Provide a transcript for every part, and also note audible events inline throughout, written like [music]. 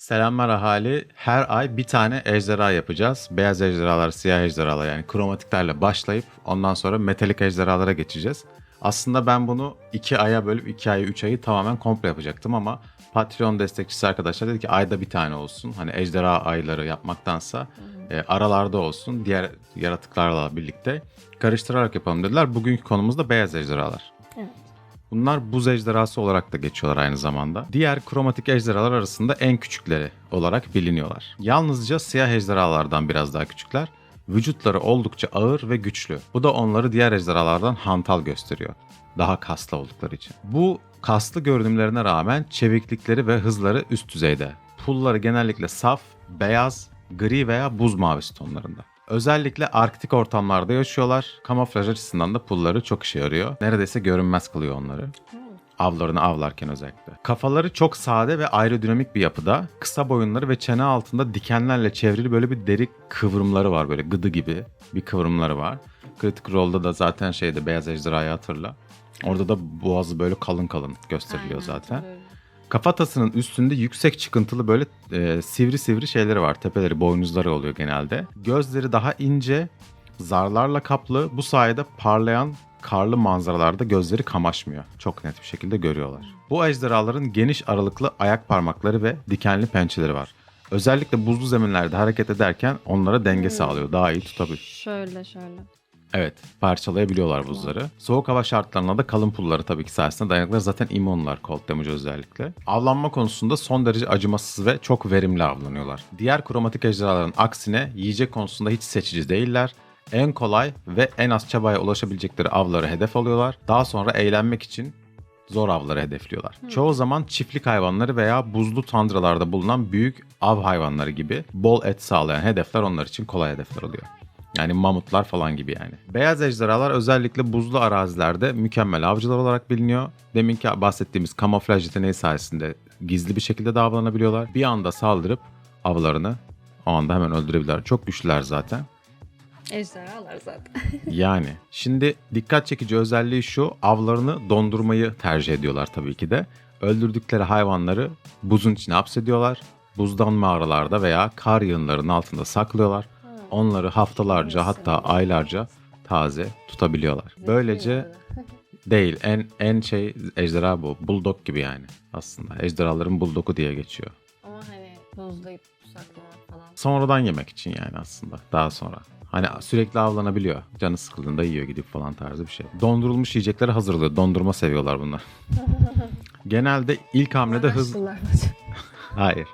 Selamlar ahali. Her ay bir tane ejderha yapacağız. Beyaz ejderhalar, siyah ejderhalar yani kromatiklerle başlayıp ondan sonra metalik ejderhalara geçeceğiz. Aslında ben bunu iki aya bölüp iki ayı, üç ayı tamamen komple yapacaktım ama Patreon destekçisi arkadaşlar dedi ki ayda bir tane olsun. Hani ejderha ayları yapmaktansa e, aralarda olsun diğer yaratıklarla birlikte karıştırarak yapalım dediler. Bugünkü konumuz da beyaz ejderhalar. Bunlar buz ejderhası olarak da geçiyorlar aynı zamanda. Diğer kromatik ejderhalar arasında en küçükleri olarak biliniyorlar. Yalnızca siyah ejderhalardan biraz daha küçükler. Vücutları oldukça ağır ve güçlü. Bu da onları diğer ejderhalardan hantal gösteriyor. Daha kaslı oldukları için. Bu kaslı görünümlerine rağmen çeviklikleri ve hızları üst düzeyde. Pulları genellikle saf, beyaz, gri veya buz mavisi tonlarında. Özellikle arktik ortamlarda yaşıyorlar. Kamuflaj açısından da pulları çok işe yarıyor. Neredeyse görünmez kılıyor onları. Avlarını avlarken özellikle. Kafaları çok sade ve aerodinamik bir yapıda. Kısa boyunları ve çene altında dikenlerle çevrili böyle bir deri kıvrımları var. Böyle gıdı gibi bir kıvrımları var. Critical Role'da da zaten şeyde Beyaz Ejderha'yı hatırla. Orada da boğazı böyle kalın kalın gösteriliyor Aynen, zaten. hatırlıyorum. Kafatasının üstünde yüksek çıkıntılı böyle e, sivri sivri şeyleri var. Tepeleri, boynuzları oluyor genelde. Gözleri daha ince, zarlarla kaplı. Bu sayede parlayan karlı manzaralarda gözleri kamaşmıyor. Çok net bir şekilde görüyorlar. Bu ejderhaların geniş aralıklı ayak parmakları ve dikenli pençeleri var. Özellikle buzlu zeminlerde hareket ederken onlara denge sağlıyor. Daha iyi tutabiliyor. Şöyle şöyle. Evet, parçalayabiliyorlar buzları. Soğuk hava şartlarına da kalın pulları tabii ki sayesinde dayanıklılar. Zaten immunlar cold damage özellikle. Avlanma konusunda son derece acımasız ve çok verimli avlanıyorlar. Diğer kromatik ejderhaların aksine yiyecek konusunda hiç seçici değiller. En kolay ve en az çabaya ulaşabilecekleri avları hedef alıyorlar. Daha sonra eğlenmek için zor avları hedefliyorlar. Çoğu zaman çiftlik hayvanları veya buzlu tandralarda bulunan büyük av hayvanları gibi bol et sağlayan hedefler onlar için kolay hedefler oluyor. Yani mamutlar falan gibi yani. Beyaz ejderhalar özellikle buzlu arazilerde mükemmel avcılar olarak biliniyor. Deminki bahsettiğimiz kamuflaj yeteneği sayesinde gizli bir şekilde de avlanabiliyorlar. Bir anda saldırıp avlarını o anda hemen öldürebilirler. Çok güçlüler zaten. Ejderhalar zaten. [laughs] Yani şimdi dikkat çekici özelliği şu avlarını dondurmayı tercih ediyorlar tabii ki de. Öldürdükleri hayvanları buzun içine hapsediyorlar. Buzdan mağaralarda veya kar yığınlarının altında saklıyorlar. Onları haftalarca hatta aylarca taze tutabiliyorlar. Böylece [laughs] değil en en şey ejderha bu. Bulldog gibi yani aslında. Ejderhaların bulldogu diye geçiyor. Ama hani buzlayıp saklamak falan. Sonradan yemek için yani aslında daha sonra. Hani sürekli avlanabiliyor. Canı sıkıldığında yiyor gidip falan tarzı bir şey. Dondurulmuş yiyecekleri hazırlıyor. Dondurma seviyorlar bunlar. [laughs] Genelde ilk hamlede hız... Hayır.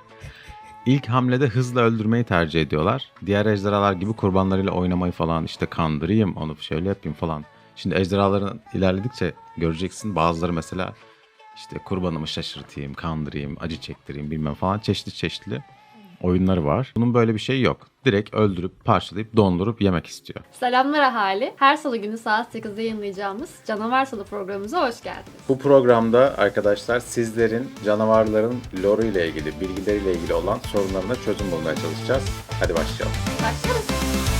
İlk hamlede hızla öldürmeyi tercih ediyorlar. Diğer ejderhalar gibi kurbanlarıyla oynamayı falan işte kandırayım onu şöyle yapayım falan. Şimdi ejderhaların ilerledikçe göreceksin bazıları mesela işte kurbanımı şaşırtayım, kandırayım, acı çektireyim bilmem falan çeşitli çeşitli oyunları var. Bunun böyle bir şeyi yok. Direkt öldürüp parçalayıp dondurup yemek istiyor. Selamlar ahali. Her salı günü saat 8'de yayınlayacağımız Canavar Salı programımıza hoş geldiniz. Bu programda arkadaşlar sizlerin canavarların lore ile ilgili, bilgileriyle ilgili olan sorunlarına çözüm bulmaya çalışacağız. Hadi başlayalım. Başlıyoruz.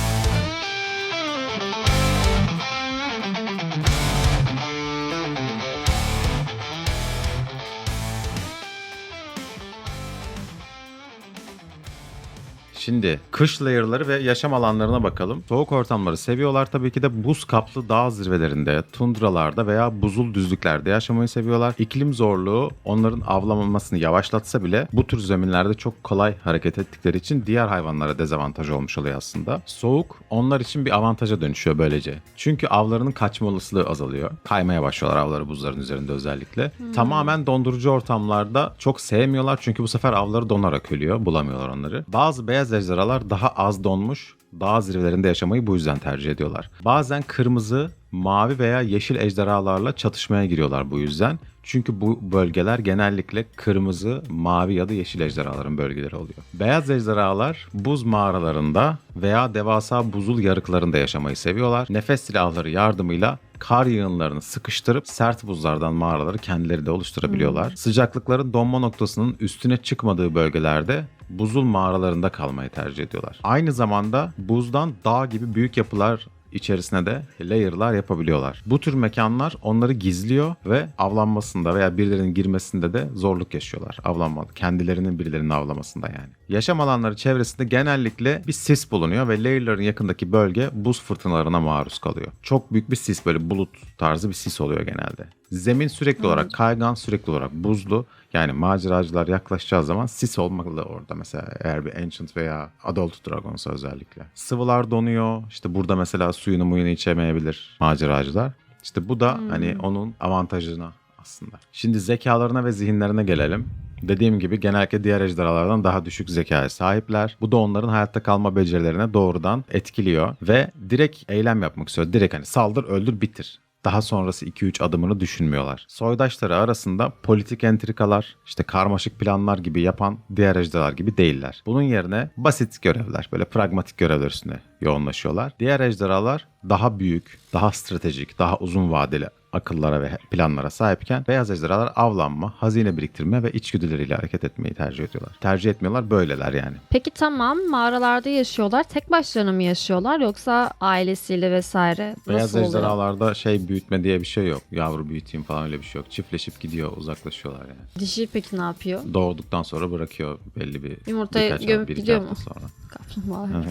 Şimdi kış layer'ları ve yaşam alanlarına bakalım. Soğuk ortamları seviyorlar tabii ki de buz kaplı dağ zirvelerinde, tundralarda veya buzul düzlüklerde yaşamayı seviyorlar. İklim zorluğu onların avlanmasını yavaşlatsa bile bu tür zeminlerde çok kolay hareket ettikleri için diğer hayvanlara dezavantaj olmuş oluyor aslında. Soğuk onlar için bir avantaja dönüşüyor böylece. Çünkü avlarının kaçma olasılığı azalıyor. Kaymaya başlıyorlar avları buzların üzerinde özellikle. Tamamen dondurucu ortamlarda çok sevmiyorlar çünkü bu sefer avları donarak ölüyor. Bulamıyorlar onları. Bazı beyaz ejderhalar daha az donmuş, dağ zirvelerinde yaşamayı bu yüzden tercih ediyorlar. Bazen kırmızı, mavi veya yeşil ejderhalarla çatışmaya giriyorlar bu yüzden. Çünkü bu bölgeler genellikle kırmızı, mavi ya da yeşil ejderhaların bölgeleri oluyor. Beyaz ejderhalar buz mağaralarında veya devasa buzul yarıklarında yaşamayı seviyorlar. Nefes silahları yardımıyla kar yığınlarını sıkıştırıp sert buzlardan mağaraları kendileri de oluşturabiliyorlar. Sıcaklıkların donma noktasının üstüne çıkmadığı bölgelerde buzul mağaralarında kalmayı tercih ediyorlar. Aynı zamanda buzdan dağ gibi büyük yapılar içerisine de layer'lar yapabiliyorlar. Bu tür mekanlar onları gizliyor ve avlanmasında veya birilerinin girmesinde de zorluk yaşıyorlar. Avlanma, kendilerinin birilerinin avlamasında yani. Yaşam alanları çevresinde genellikle bir sis bulunuyor ve layer'ların yakındaki bölge buz fırtınalarına maruz kalıyor. Çok büyük bir sis böyle bulut tarzı bir sis oluyor genelde. Zemin sürekli olarak kaygan, sürekli olarak buzlu. Yani maceracılar yaklaşacağı zaman sis olmalı orada mesela eğer bir Ancient veya Adult Dragon'sa özellikle. Sıvılar donuyor. İşte burada mesela suyunu muyunu içemeyebilir maceracılar. İşte bu da hani onun avantajına aslında. Şimdi zekalarına ve zihinlerine gelelim. Dediğim gibi genellikle diğer ejderhalardan daha düşük zekaya sahipler. Bu da onların hayatta kalma becerilerine doğrudan etkiliyor ve direkt eylem yapmak istiyor. Direkt hani saldır, öldür, bitir. Daha sonrası 2-3 adımını düşünmüyorlar. Soydaşları arasında politik entrikalar, işte karmaşık planlar gibi yapan diğer ejderhalar gibi değiller. Bunun yerine basit görevler, böyle pragmatik görevler üstüne yoğunlaşıyorlar. Diğer ejderhalar daha büyük, daha stratejik, daha uzun vadeli akıllara ve planlara sahipken beyaz ejderhalar avlanma, hazine biriktirme ve içgüdüleriyle hareket etmeyi tercih ediyorlar. Tercih etmiyorlar böyleler yani. Peki tamam mağaralarda yaşıyorlar. Tek başlarına mı yaşıyorlar yoksa ailesiyle vesaire Beyaz nasıl oluyor? ejderhalarda şey büyütme diye bir şey yok. Yavru büyüteyim falan öyle bir şey yok. Çiftleşip gidiyor, uzaklaşıyorlar yani. Dişi peki ne yapıyor? Doğduktan sonra bırakıyor belli bir Yumurtayı birkaç gömüp bir iki gidiyor hafta mu? Sonra. Kaplumbağa.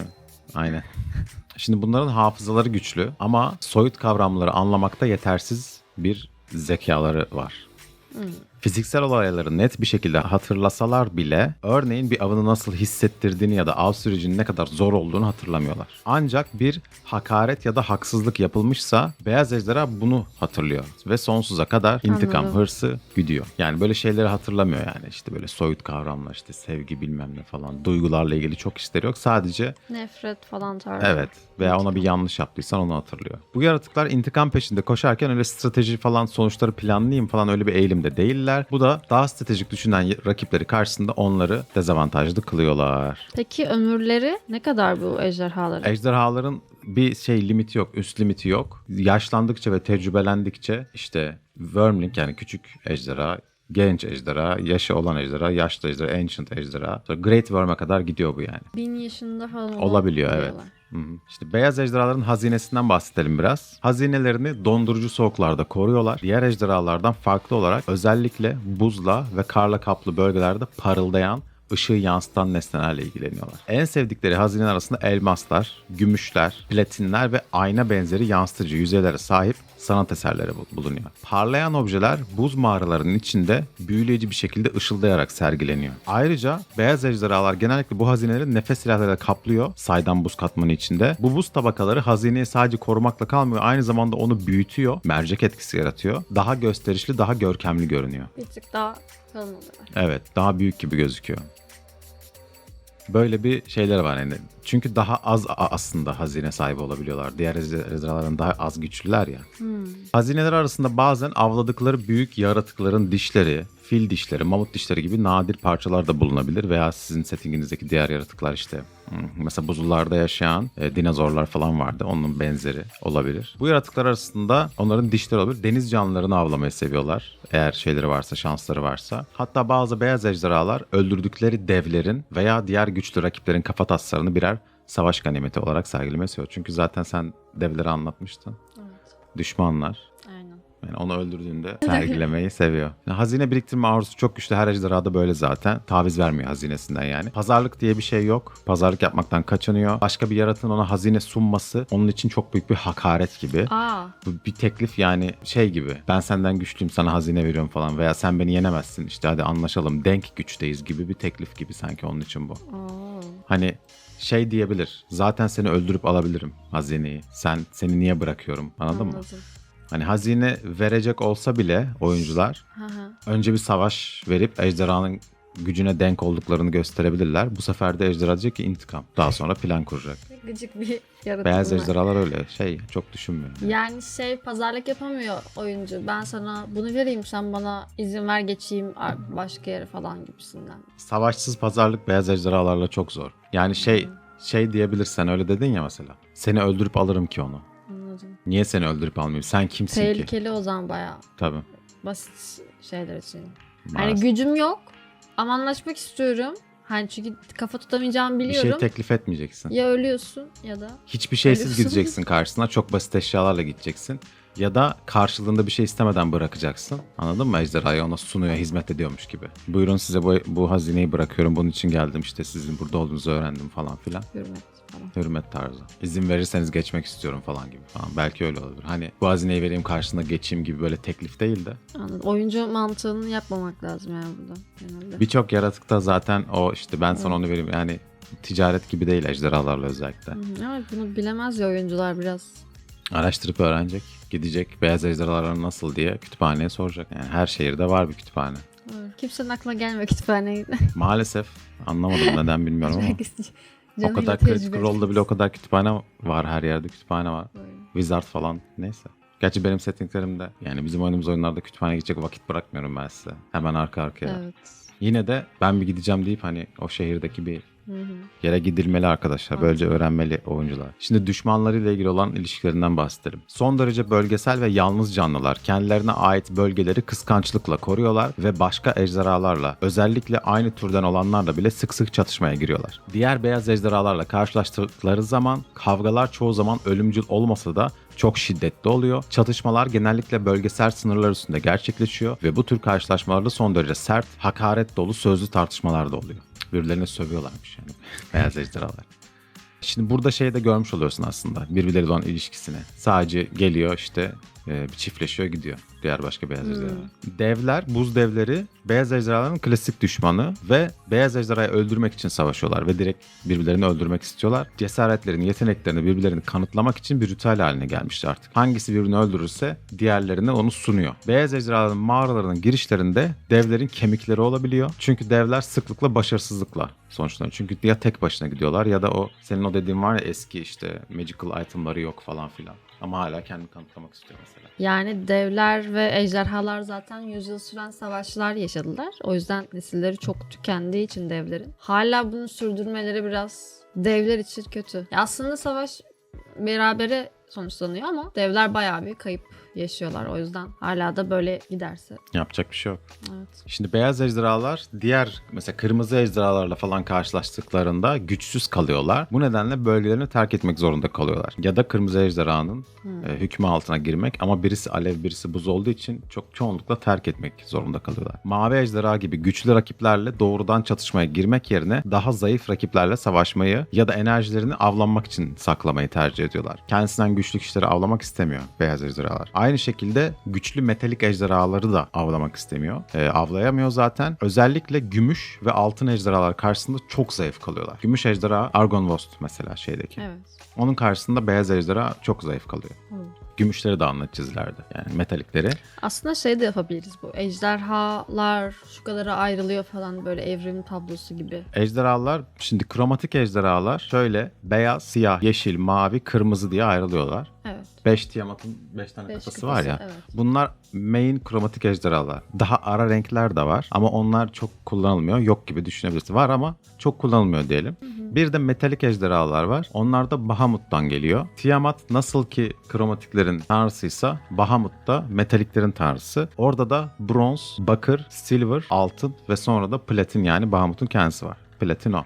Aynen. [laughs] Şimdi bunların hafızaları güçlü ama soyut kavramları anlamakta yetersiz bir zekaları var. Fiziksel olayları net bir şekilde hatırlasalar bile örneğin bir avını nasıl hissettirdiğini ya da av sürecinin ne kadar zor olduğunu hatırlamıyorlar. Ancak bir hakaret ya da haksızlık yapılmışsa beyaz ejderha bunu hatırlıyor ve sonsuza kadar intikam Anladım. hırsı güdüyor. Yani böyle şeyleri hatırlamıyor yani işte böyle soyut kavramlar işte sevgi bilmem ne falan duygularla ilgili çok işleri yok. Sadece Nefret falan tarzı. Evet veya ona bir yanlış yaptıysan onu hatırlıyor. Bu yaratıklar intikam peşinde koşarken öyle strateji falan sonuçları planlayayım falan öyle bir eğilimde değiller. Bu da daha stratejik düşünen rakipleri karşısında onları dezavantajlı kılıyorlar. Peki ömürleri ne kadar bu ejderhaların? Ejderhaların bir şey limiti yok, üst limiti yok. Yaşlandıkça ve tecrübelendikçe işte Wormling yani küçük ejderha, genç ejderha, yaşı olan ejderha, yaşlı ejderha, ancient ejderha. Sonra Great Worm'e kadar gidiyor bu yani. Bin yaşında falan Olabiliyor evet. İşte beyaz ejderhaların hazinesinden bahsedelim biraz. Hazinelerini dondurucu soğuklarda koruyorlar. Diğer ejderhalardan farklı olarak özellikle buzla ve karla kaplı bölgelerde parıldayan ışığı yansıtan nesnelerle ilgileniyorlar. En sevdikleri hazineler arasında elmaslar, gümüşler, platinler ve ayna benzeri yansıtıcı yüzeylere sahip sanat eserleri bu- bulunuyor. Parlayan objeler buz mağaralarının içinde büyüleyici bir şekilde ışıldayarak sergileniyor. Ayrıca beyaz ejderhalar genellikle bu hazineleri nefes silahlarıyla kaplıyor saydam buz katmanı içinde. Bu buz tabakaları hazineyi sadece korumakla kalmıyor aynı zamanda onu büyütüyor, mercek etkisi yaratıyor. Daha gösterişli, daha görkemli görünüyor. Bir tık daha kalın oluyorlar. Evet, daha büyük gibi gözüküyor. Böyle bir şeyler var yani. Çünkü daha az aslında hazine sahibi olabiliyorlar. Diğer ejder- ejderhaların daha az güçlüler ya. Hazineler arasında bazen avladıkları büyük yaratıkların dişleri, fil dişleri, mamut dişleri gibi nadir parçalar da bulunabilir veya sizin settinginizdeki diğer yaratıklar işte hmm, mesela buzullarda yaşayan e, dinozorlar falan vardı. Onun benzeri olabilir. Bu yaratıklar arasında onların dişleri olabilir. Deniz canlılarını avlamayı seviyorlar. Eğer şeyleri varsa, şansları varsa. Hatta bazı beyaz ejderhalar öldürdükleri devlerin veya diğer güçlü rakiplerin kafataslarını birer savaş ganimeti olarak sergilemeyi seviyor. Çünkü zaten sen devleri anlatmıştın. Evet. Düşmanlar. Aynen. Yani onu öldürdüğünde sergilemeyi seviyor. Yani hazine biriktirme arzusu çok güçlü. Her ejderhada böyle zaten. Taviz vermiyor hazinesinden yani. Pazarlık diye bir şey yok. Pazarlık yapmaktan kaçınıyor. Başka bir yaratığın ona hazine sunması onun için çok büyük bir hakaret gibi. Aa, Bu bir teklif yani şey gibi. Ben senden güçlüyüm sana hazine veriyorum falan veya sen beni yenemezsin işte hadi anlaşalım denk güçteyiz gibi bir teklif gibi sanki onun için bu. aa. Hani şey diyebilir. Zaten seni öldürüp alabilirim hazineyi. Sen seni niye bırakıyorum? Anladın mı? Hani hazine verecek olsa bile oyuncular önce bir savaş verip ejderhanın gücüne denk olduklarını gösterebilirler. Bu sefer de ejderha diyecek ki intikam. Daha sonra plan kuracak. Gıcık bir yaratık Beyaz bunlar. ejderhalar öyle şey çok düşünmüyor. Yani şey pazarlık yapamıyor oyuncu. Ben sana bunu vereyim sen bana izin ver geçeyim başka yere falan gibisinden. Savaşsız pazarlık beyaz ejderhalarla çok zor. Yani şey şey diyebilirsen öyle dedin ya mesela. Seni öldürüp alırım ki onu. Niye seni öldürüp almayayım? Sen kimsin ki? Tehlikeli o zaman bayağı Tabii. basit şeyler için. Yani maalesef. gücüm yok ama anlaşmak istiyorum. Hani çünkü kafa tutamayacağımı Bir biliyorum. şey teklif etmeyeceksin. ya ölüyorsun ya da Hiçbir şeysiz Ölüyorsun. gideceksin karşısına. Çok basit eşyalarla gideceksin. Ya da karşılığında bir şey istemeden bırakacaksın. Anladın mı? Ejderhayı ona sunuyor, hizmet ediyormuş gibi. Buyurun size bu, bu hazineyi bırakıyorum. Bunun için geldim işte sizin burada olduğunuzu öğrendim falan filan. hürmet falan. Hürmet tarzı. İzin verirseniz geçmek istiyorum falan gibi falan. Belki öyle olabilir. Hani bu hazineyi vereyim karşında geçeyim gibi böyle teklif değil de. Anladım. Oyuncu mantığını yapmamak lazım yani burada genelde. Birçok yaratıkta zaten o işte ben sana onu vereyim. Yani ticaret gibi değil ejderhalarla özellikle. Hı hı. Evet bunu bilemez ya oyuncular biraz. Araştırıp öğrenecek. Gidecek beyaz ejderhalar nasıl diye kütüphaneye soracak. Yani her şehirde var bir kütüphane. Kimsenin aklına gelmiyor kütüphaneye [laughs] Maalesef anlamadım neden bilmiyorum ama. O kadar Critical Role'da bile o kadar kütüphane var. Her yerde kütüphane var. Wizard falan neyse. Gerçi benim settinglerimde yani bizim oynadığımız oyunlarda kütüphaneye gidecek vakit bırakmıyorum ben size. Hemen arka arkaya. Evet. Yine de ben bir gideceğim deyip hani o şehirdeki bir. Yere gidilmeli arkadaşlar. Böylece öğrenmeli oyuncular. Şimdi düşmanlarıyla ilgili olan ilişkilerinden bahsedelim. Son derece bölgesel ve yalnız canlılar. Kendilerine ait bölgeleri kıskançlıkla koruyorlar ve başka ejderhalarla özellikle aynı türden olanlarla bile sık sık çatışmaya giriyorlar. Diğer beyaz ejderhalarla karşılaştıkları zaman kavgalar çoğu zaman ölümcül olmasa da çok şiddetli oluyor. Çatışmalar genellikle bölgesel sınırlar üstünde gerçekleşiyor ve bu tür karşılaşmalarda son derece sert, hakaret dolu sözlü tartışmalar da oluyor. Birbirlerine sövüyorlarmış yani [laughs] beyaz ejderhalar. Şimdi burada şey de görmüş oluyorsun aslında birbirleriyle olan ilişkisini. Sadece geliyor işte e, bir çiftleşiyor gidiyor diğer başka beyaz ejderha. Devler, buz devleri beyaz ejderhaların klasik düşmanı ve beyaz ejderhayı öldürmek için savaşıyorlar ve direkt birbirlerini öldürmek istiyorlar. Cesaretlerini, yeteneklerini birbirlerini kanıtlamak için bir ritüel haline gelmişti artık. Hangisi birini öldürürse diğerlerine onu sunuyor. Beyaz ejderhaların mağaralarının girişlerinde devlerin kemikleri olabiliyor. Çünkü devler sıklıkla başarısızlıkla sonuçlanıyor. Çünkü ya tek başına gidiyorlar ya da o senin o dediğin var ya eski işte magical itemları yok falan filan. Ama hala kendini kanıtlamak istiyor mesela. Yani devler ve ejderhalar zaten yüzyıl süren savaşlar yaşadılar. O yüzden nesilleri çok tükendiği için devlerin. Hala bunu sürdürmeleri biraz devler için kötü. Ya aslında savaş berabere sonuçlanıyor ama devler bayağı bir kayıp yaşıyorlar. O yüzden hala da böyle giderse. Yapacak bir şey yok. Evet. Şimdi beyaz ejderhalar diğer mesela kırmızı ejderhalarla falan karşılaştıklarında güçsüz kalıyorlar. Bu nedenle bölgelerini terk etmek zorunda kalıyorlar. Ya da kırmızı ejderhanın e, hükmü altına girmek ama birisi alev birisi buz olduğu için çok çoğunlukla terk etmek zorunda kalıyorlar. Mavi ejderha gibi güçlü rakiplerle doğrudan çatışmaya girmek yerine daha zayıf rakiplerle savaşmayı ya da enerjilerini avlanmak için saklamayı tercih ediyorlar. Kendisinden güçlü kişileri avlamak istemiyor beyaz ejderhalar. Aynı şekilde güçlü metalik ejderhaları da avlamak istemiyor. E, avlayamıyor zaten. Özellikle gümüş ve altın ejderhalar karşısında çok zayıf kalıyorlar. Gümüş ejderha Argonvost mesela şeydeki. Evet. Onun karşısında beyaz ejderha çok zayıf kalıyor. Hı. Gümüşleri de anlatacağız ileride. Yani metalikleri. Aslında şey de yapabiliriz bu. Ejderhalar şu kadara ayrılıyor falan böyle evrim tablosu gibi. Ejderhalar şimdi kromatik ejderhalar şöyle beyaz, siyah, yeşil, mavi, kırmızı diye ayrılıyorlar. Evet. 5 Tiamat'ın 5 tane Beş kafası var ya. evet. Bunlar main kromatik ejderhalar. Daha ara renkler de var ama onlar çok kullanılmıyor. Yok gibi düşünebilirsin. Var ama çok kullanılmıyor diyelim. Bir de metalik ejderhalar var. Onlar da Bahamut'tan geliyor. Tiamat nasıl ki kromatiklerin tanrısıysa Bahamut da metaliklerin tanrısı. Orada da bronz, bakır, silver, altın ve sonra da platin yani Bahamut'un kendisi var. Platino.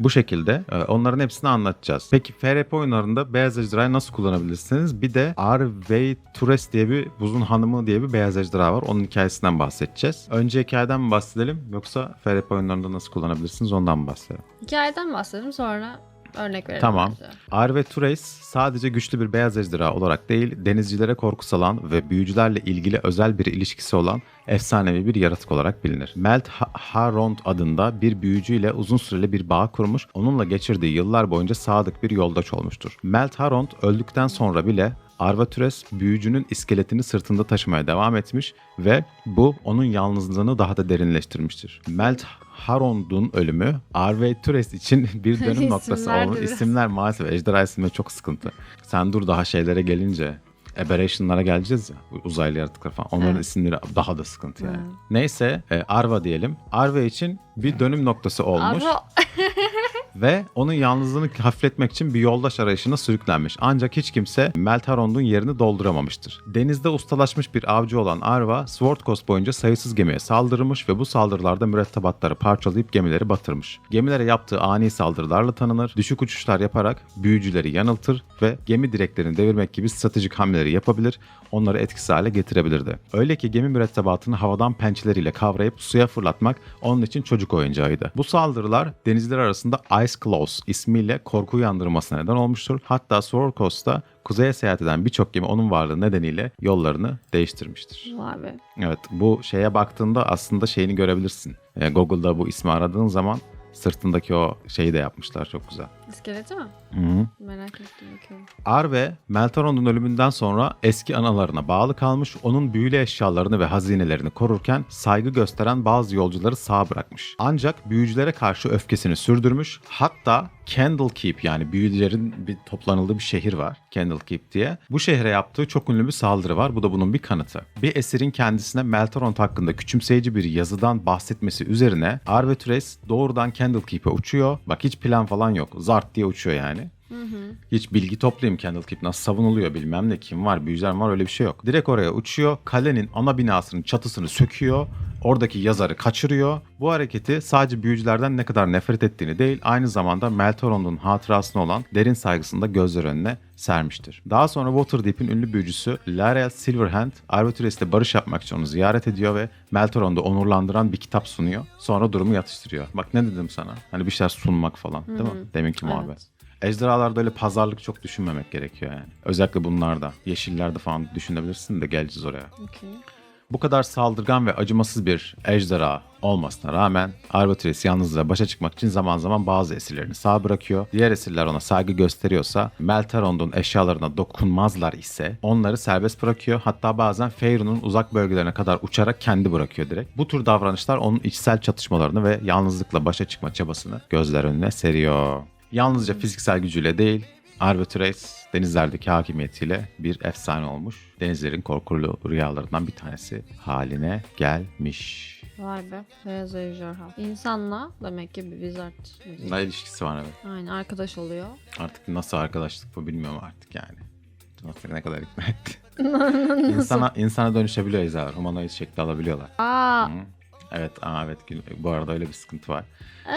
Bu şekilde e, onların hepsini anlatacağız. Peki FRP oyunlarında beyaz ejderhayı nasıl kullanabilirsiniz? Bir de Arvey Tures diye bir buzun hanımı diye bir beyaz ejderha var. Onun hikayesinden bahsedeceğiz. Önce hikayeden mi bahsedelim yoksa FRP oyunlarında nasıl kullanabilirsiniz ondan mı bahsedelim? Hikayeden bahsedelim sonra örnek verelim. Tamam. Arve Tures sadece güçlü bir beyaz ejderha olarak değil, denizcilere korku salan ve büyücülerle ilgili özel bir ilişkisi olan efsanevi bir yaratık olarak bilinir. Melt Ha- Harond adında bir büyücüyle uzun süreli bir bağ kurmuş, onunla geçirdiği yıllar boyunca sadık bir yoldaş olmuştur. Melt Harond öldükten sonra bile Arvatures büyücünün iskeletini sırtında taşımaya devam etmiş ve bu onun yalnızlığını daha da derinleştirmiştir. Melt Harond'un ölümü Arvatures için [laughs] bir dönüm [laughs] noktası olmuş. İsimler maalesef ejderha isimleri çok sıkıntı. Sen dur daha şeylere gelince Aberration'lara geleceğiz ya uzaylı yaratıklar falan. Onların Evet. isimleri daha da sıkıntı yani. Evet. Neyse e, Arva diyelim. Arva için bir dönüm noktası olmuş. Arva [laughs] ve onun yalnızlığını hafifletmek için bir yoldaş arayışına sürüklenmiş. Ancak hiç kimse Meltarond'un yerini dolduramamıştır. Denizde ustalaşmış bir avcı olan Arva, Sword Coast boyunca sayısız gemiye saldırmış ve bu saldırılarda mürettebatları parçalayıp gemileri batırmış. Gemilere yaptığı ani saldırılarla tanınır, düşük uçuşlar yaparak büyücüleri yanıltır ve gemi direklerini devirmek gibi stratejik hamleleri yapabilir, onları etkisiz hale getirebilirdi. Öyle ki gemi mürettebatını havadan pençeleriyle kavrayıp suya fırlatmak onun için çocuk oyuncağıydı. Bu saldırılar denizciler arasında Ice Claws ismiyle korku uyandırmasına neden olmuştur. Hatta Sword Coast'ta kuzeye seyahat eden birçok gemi onun varlığı nedeniyle yollarını değiştirmiştir. Vay be. Evet bu şeye baktığında aslında şeyini görebilirsin. E, Google'da bu ismi aradığın zaman sırtındaki o şeyi de yapmışlar çok güzel. İskeleti mi? Hı-hı. Merak ettim bakıyorum. Arve, Meltaron'un ölümünden sonra eski analarına bağlı kalmış, onun büyülü eşyalarını ve hazinelerini korurken saygı gösteren bazı yolcuları sağ bırakmış. Ancak büyücülere karşı öfkesini sürdürmüş, hatta Candlekeep yani büyücülerin bir toplanıldığı bir şehir var, Candlekeep diye. Bu şehre yaptığı çok ünlü bir saldırı var, bu da bunun bir kanıtı. Bir esirin kendisine Meltaron hakkında küçümseyici bir yazıdan bahsetmesi üzerine Arvetres doğrudan Candlekeep'e uçuyor. Bak hiç plan falan yok, zart diye uçuyor yani. Hiç bilgi toplayayım Candlekeep nasıl savunuluyor bilmem ne kim var büyücüler var öyle bir şey yok. Direkt oraya uçuyor kalenin ana binasının çatısını söküyor. Oradaki yazarı kaçırıyor. Bu hareketi sadece büyücülerden ne kadar nefret ettiğini değil aynı zamanda Meltoron'un hatırasına olan derin saygısını da gözler önüne sermiştir. Daha sonra Waterdeep'in ünlü büyücüsü Lariel Silverhand Arvetures'le barış yapmak için onu ziyaret ediyor ve Meltoron'da onurlandıran bir kitap sunuyor. Sonra durumu yatıştırıyor. Bak ne dedim sana? Hani bir şeyler sunmak falan değil mi? Deminki Evet. muhabbet. Ejderhalarda öyle pazarlık çok düşünmemek gerekiyor yani. Özellikle bunlarda. Yeşillerde falan düşünebilirsin de geleceğiz oraya. Okey. Bu kadar saldırgan ve acımasız bir ejderha olmasına rağmen Arvatires yalnızlığa başa çıkmak için zaman zaman bazı esirlerini sağ bırakıyor. Diğer esirler ona saygı gösteriyorsa Meltarond'un eşyalarına dokunmazlar ise onları serbest bırakıyor. Hatta bazen Faerun'un uzak bölgelerine kadar uçarak kendi bırakıyor direkt. Bu tür davranışlar onun içsel çatışmalarını ve yalnızlıkla başa çıkma çabasını gözler önüne seriyor. Yalnızca fiziksel gücüyle değil, Arvatures denizlerdeki hakimiyetiyle bir efsane olmuş. Denizlerin korkulu rüyalarından bir tanesi haline gelmiş. Vay be. Beyaz ejderha. İnsanla demek ki bir wizard. Bununla ilişkisi var evet. Aynen arkadaş oluyor. Artık nasıl arkadaşlık bu bilmiyorum artık yani. Nasıl ne kadar ikna [laughs] etti. insana, insana dönüşebiliyor ejderhalar. Humanoid şekli alabiliyorlar. Aa, Hı. Evet, aa, evet. Bu arada öyle bir sıkıntı var.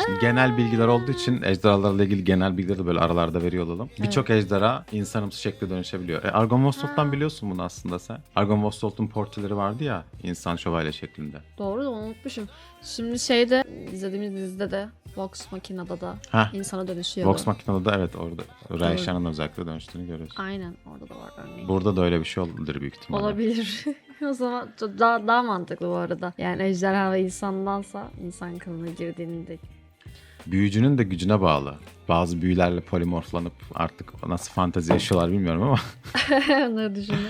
Şimdi genel bilgiler olduğu için ejderhalarla ilgili genel bilgileri de böyle aralarda veriyor olalım. Birçok ejderha insanımsı şekle dönüşebiliyor. E, Argon Vostok'tan biliyorsun bunu aslında sen. Argon Vostok'un portreleri vardı ya insan şövalye şeklinde. doğru da unutmuşum. Şimdi şeyde izlediğimiz dizide de Vox Machina'da da Heh. insana dönüşüyordu. Vox Machina'da da evet orada Rayşan'ın özellikle dönüştüğünü görüyoruz. Aynen orada da var örneğin. Burada da öyle bir şey olabilir büyük ihtimalle. Olabilir. [laughs] [laughs] o zaman daha, daha mantıklı bu arada. Yani ejderha ve insandansa insan kılığına girdiğinde Büyücünün de gücüne bağlı. Bazı büyülerle polimorflanıp artık nasıl fantezi yaşıyorlar bilmiyorum ama [laughs] [laughs] onları düşünün.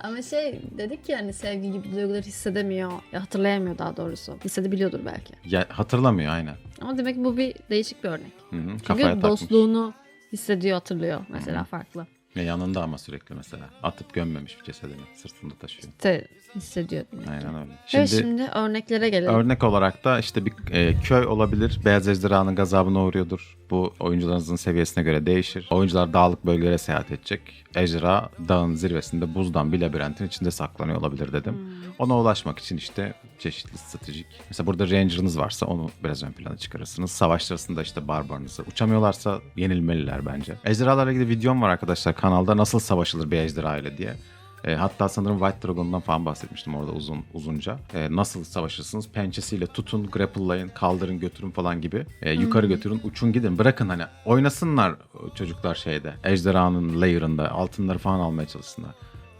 Ama şey dedik ya hani sevgi gibi duyguları hissedemiyor. Ya hatırlayamıyor daha doğrusu. Hissedebiliyordur belki. ya, hatırlamıyor aynen. Ama demek bu bir değişik bir örnek. Hı hı, Çünkü kafaya takmış. dostluğunu hissediyor, hatırlıyor mesela farklı. Ya yanında ama sürekli mesela. Atıp gömmemiş bir cesedini. Sırtında taşıyor. İşte hissediyor demek ki. Aynen öyle. Şimdi, Şimdi şimdi örneklere gelelim. örnek olarak da işte bir e, köy olabilir. Beyaz ejderhanın gazabına uğruyordur. Bu oyuncularınızın seviyesine göre değişir. Oyuncular dağlık bölgelere seyahat edecek. Ejderha dağın zirvesinde buzdan bir labirentin içinde saklanıyor olabilir dedim. Hmm. Ona ulaşmak için işte çeşitli stratejik. Mesela burada ranger'ınız varsa onu biraz ön plana çıkarırsınız. Savaş sırasında işte barbarınızı. Uçamıyorlarsa yenilmeliler bence. Ejderhalarla ilgili videom var arkadaşlar kanalda. Nasıl savaşılır bir ejderha ile diye. E, hatta sanırım White Dragon'dan falan bahsetmiştim orada uzun uzunca. E, nasıl savaşırsınız? Pençesiyle tutun, grapple'layın, kaldırın, götürün falan gibi. E, yukarı götürün, uçun gidin. Bırakın hani oynasınlar çocuklar şeyde. Ejderhanın layer'ında altınları falan almaya çalışsınlar.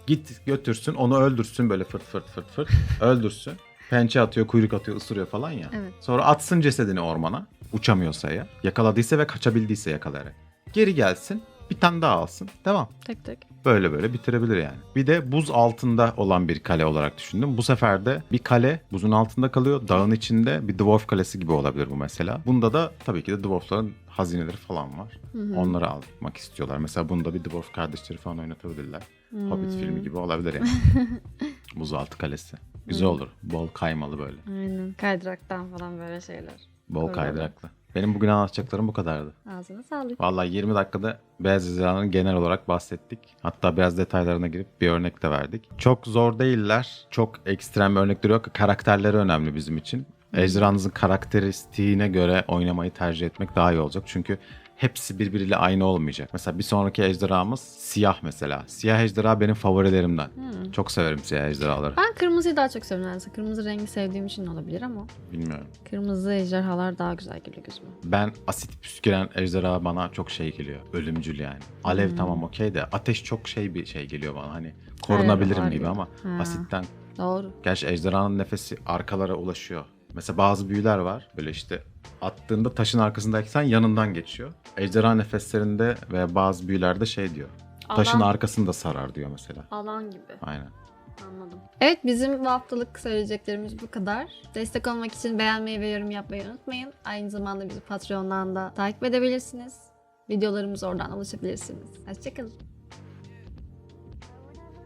Git götürsün, onu öldürsün böyle fırt fırt fırt fırt. [laughs] öldürsün. Pençe atıyor, kuyruk atıyor, ısırıyor falan ya. Evet. Sonra atsın cesedini ormana. Uçamıyorsa ya. Yakaladıysa ve kaçabildiyse yakalayarak. Geri gelsin. Bir tane daha alsın. Devam. Tek tek. Böyle böyle bitirebilir yani. Bir de buz altında olan bir kale olarak düşündüm. Bu sefer de bir kale buzun altında kalıyor. Dağın içinde bir dwarf kalesi gibi olabilir bu mesela. Bunda da tabii ki de dwarfların hazineleri falan var. Onları almak istiyorlar. Mesela bunda bir dwarf kardeşleri falan oynatabilirler. Hobbit filmi gibi olabilir yani. [laughs] Buzaltı kalesi. Güzel olur. Bol kaymalı böyle. Aynen. Kaydıraktan falan böyle şeyler. Bol Öyle. kaydıraklı. Benim bugün anlatacaklarım bu kadardı. Ağzına sağlık. Vallahi 20 dakikada beyaz ejderhanın genel olarak bahsettik. Hatta biraz detaylarına girip bir örnek de verdik. Çok zor değiller. Çok ekstrem örnekleri yok. Karakterleri önemli bizim için. Ejderhanızın karakteristiğine göre oynamayı tercih etmek daha iyi olacak. Çünkü hepsi birbiriyle aynı olmayacak. Mesela bir sonraki ejderhamız siyah mesela. Siyah ejderha benim favorilerimden. Çok severim siyah ejderhaları. Ben kırmızıyı daha çok seviyorum. Yani kırmızı rengi sevdiğim için olabilir ama Bilmiyorum. kırmızı ejderhalar daha güzel geliyor gözüme. Ben asit püsküren ejderha bana çok şey geliyor. Ölümcül yani. Alev tamam okey de ateş çok şey bir şey geliyor bana. Hani korunabilirim gibi. ama Ha. asitten Doğru. Gerçi ejderhanın nefesi arkalara ulaşıyor. Mesela bazı büyüler var. Böyle işte attığında taşın arkasındayken yanından geçiyor. Ejderha nefeslerinde ve bazı büyülerde şey diyor. Taşın arkasını da sarar diyor mesela. Alan gibi. Aynen. Anladım. Evet bizim bu haftalık söyleyeceklerimiz bu kadar. Destek olmak için beğenmeyi ve yorum yapmayı unutmayın. Aynı zamanda bizi Patreon'dan da takip edebilirsiniz. Videolarımıza oradan ulaşabilirsiniz. Hoşçakalın.